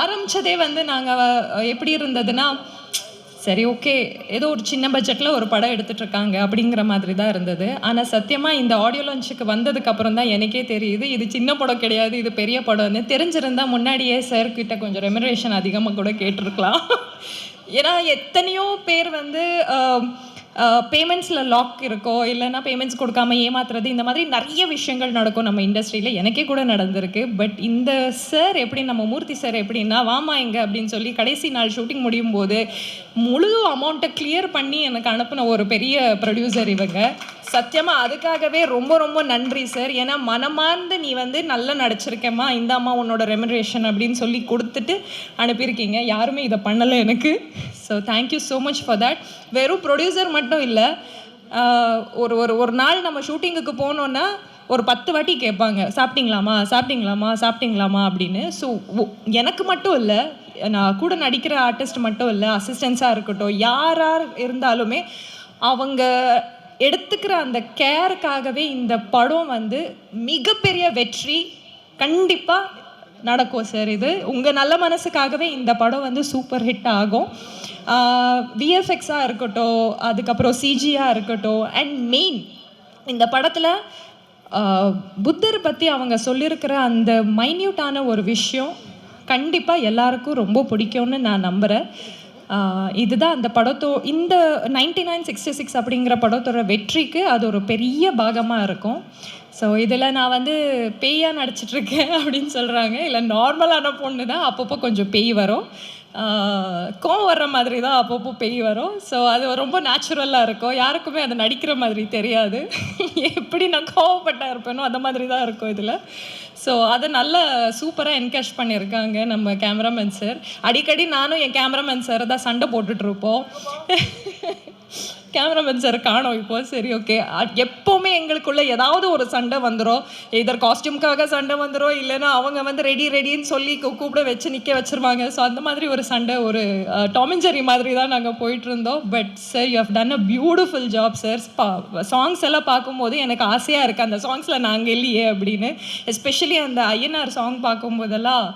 ஆரம்பிச்சதே வந்து நாங்கள் எப்படி இருந்ததுன்னா சரி ஓகே ஏதோ ஒரு சின்ன பட்ஜெட்டில் ஒரு படம் எடுத்துட்டு இருக்காங்க அப்படிங்கிற மாதிரி தான் இருந்தது. ஆனால் சத்தியமாக இந்த ஆடியோ லான்ச்சுக்கு வந்ததுக்கப்புறம் தான் எனக்கே தெரியுது இது சின்ன படம் கிடையாது இது பெரிய படம்னு. தெரிஞ்சிருந்தா முன்னாடியே சார் கிட்ட கொஞ்சம் ரெமுனரேஷன் அதிகமாக கூட கேட்டிருக்கலாம். ஏன்னா எத்தனையோ பேர் வந்து பேமெண்ட்ஸில் லாக் இருக்கோ இல்லைன்னா பேமெண்ட்ஸ் கொடுக்காம ஏமாத்துறது இந்த மாதிரி நிறைய விஷயங்கள் நடக்கும் நம்ம இண்டஸ்ட்ரியில் எனக்கே கூட நடந்திருக்கு. பட் இந்த சார் எப்படி நம்ம மூர்த்தி சார் எப்படின்னா வாமா எங்க அப்படின்னு சொல்லி கடைசி நாள் ஷூட்டிங் முடியும் போது முழு அமௌண்ட்டை கிளியர் பண்ணி எனக்கு அனுப்பின ஒரு பெரிய ப்ரொடியூசர் இவங்க. சத்தியமாக அதுக்காகவே ரொம்ப ரொம்ப நன்றி சார் ஏன்னா மனமார்ந்து நீ வந்து நல்லா நடிச்சிருக்கேம்மா இந்தாம்மா உன்னோட ரெமுனரேஷன் அப்படின்னு சொல்லி கொடுத்துட்டு அனுப்பியிருக்கீங்க. யாருமே இதை பண்ணலை எனக்கு. So thank you so much for that வெறும் ப்ரொடியூசர் மட்டும் இல்லை ஒரு ஒரு ஒரு நாள் நம்ம ஷூட்டிங்குக்கு போனோன்னா ஒரு பத்து வாட்டி கேட்பாங்க சாப்பிட்டீங்களாமா சாப்பிட்டீங்களாமா சாப்பிட்டீங்களாமா அப்படின்னு. ஸோ எனக்கு மட்டும் இல்லை நான் கூட நடிக்கிற ஆர்டிஸ்ட் மட்டும் இல்லை அசிஸ்டன்ஸாக இருக்கட்டும் யாரார் இருந்தாலுமே அவங்க எடுத்துக்கிற அந்த கேருக்காகவே இந்த படம் வந்து மிகப்பெரிய வெற்றி கண்டிப்பாக நடக்கும் சார் இது. உங்கள் நல்ல மனசுக்காகவே இந்த படம் வந்து சூப்பர் ஹிட் ஆகும். விஎஃப்எக்ஸாக இருக்கட்டும் அதுக்கப்புறம் சிஜியாக இருக்கட்டும் அண்ட் மெயின் இந்த படத்தில் புத்தர் பற்றி அவங்க சொல்லியிருக்கிற அந்த மைன்யூட்டான ஒரு விஷயம் கண்டிப்பாக எல்லாருக்கும் ரொம்ப பிடிக்கும்னு நான் நம்புகிறேன் இதுதான் அந்த படத்தோ இந்த நைன்டி நைன் சிக்ஸ்டி சிக்ஸ் அப்படிங்கிற படத்தோட வெற்றிக்கு அது ஒரு பெரிய பாகமாக இருக்கும். ஸோ இதில் நான் வந்து பேயாக நடிச்சிட்ருக்கேன் அப்படின்னு சொல்கிறாங்க இல்லை நார்மலான பொண்ணு தான் அப்பப்போ கொஞ்சம் பேய் வரும். கோவம் வர்ற மாதிரி தான் அப்பப்போ பெய் வரும். ஸோ அது ரொம்ப நேச்சுரலாக இருக்கும். யாருக்குமே அது நடிக்கிற மாதிரி தெரியாது. எப்படி நான் கோவப்பட்டா இருப்பேனோ அந்த மாதிரி தான் இருக்கும் இதில். ஸோ அதை நல்லா சூப்பராக என்கேஷ் பண்ணியிருக்காங்க நம்ம கேமராமேன் சார் அடிக்கடி நானும் என் கேமராமேன் சார் தான் சண்டை போட்டுட்ருப்போம் கேமராமேன் சார் காணோம் இப்போ. சரி ஓகே எப்போவுமே எங்களுக்குள்ள ஏதாவது ஒரு சண்டை வந்துடும் இதர் காஸ்டியூம்க்காக சண்டை வந்துடும் இல்லைன்னா அவங்க வந்து ரெடி ரெடின்னு சொல்லி கூப்பிட வச்சு நிற்க வச்சிருவாங்க. ஸோ அந்த மாதிரி ஒரு சண்டை ஒரு டாமிஞ்சரி மாதிரி தான் நாங்கள் போயிட்டு இருந்தோம் but sir you have done a beautiful job sir songs எல்லாம் பார்க்கும்போது எனக்கு ஆசையாக இருக்குது அந்த சாங்ஸில் நாங்கள் இல்லையே அப்படின்னு. எஸ்பெஷலி அந்த ஐயனார் சாங் பார்க்கும்போதெல்லாம்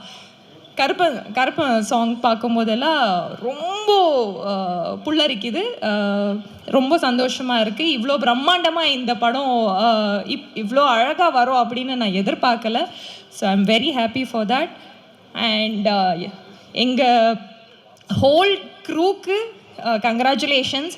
கருப்பன் கருப்ப சாங் பார்க்கும்போதெல்லாம் ரொம்ப புள்ளரிக்குது புல்லரிக்குது. ரொம்ப சந்தோஷமாக இருக்குது இவ்வளோ பிரம்மாண்டமாக இந்த படம் இப் இவ்வளோ அழகாக வரும் அப்படின்னு நான் எதிர்பார்க்கல. So I am very happy for that and எங்கள் ஹோல் க்ரூக்கு கங்க்ராச்சுலேஷன்ஸ்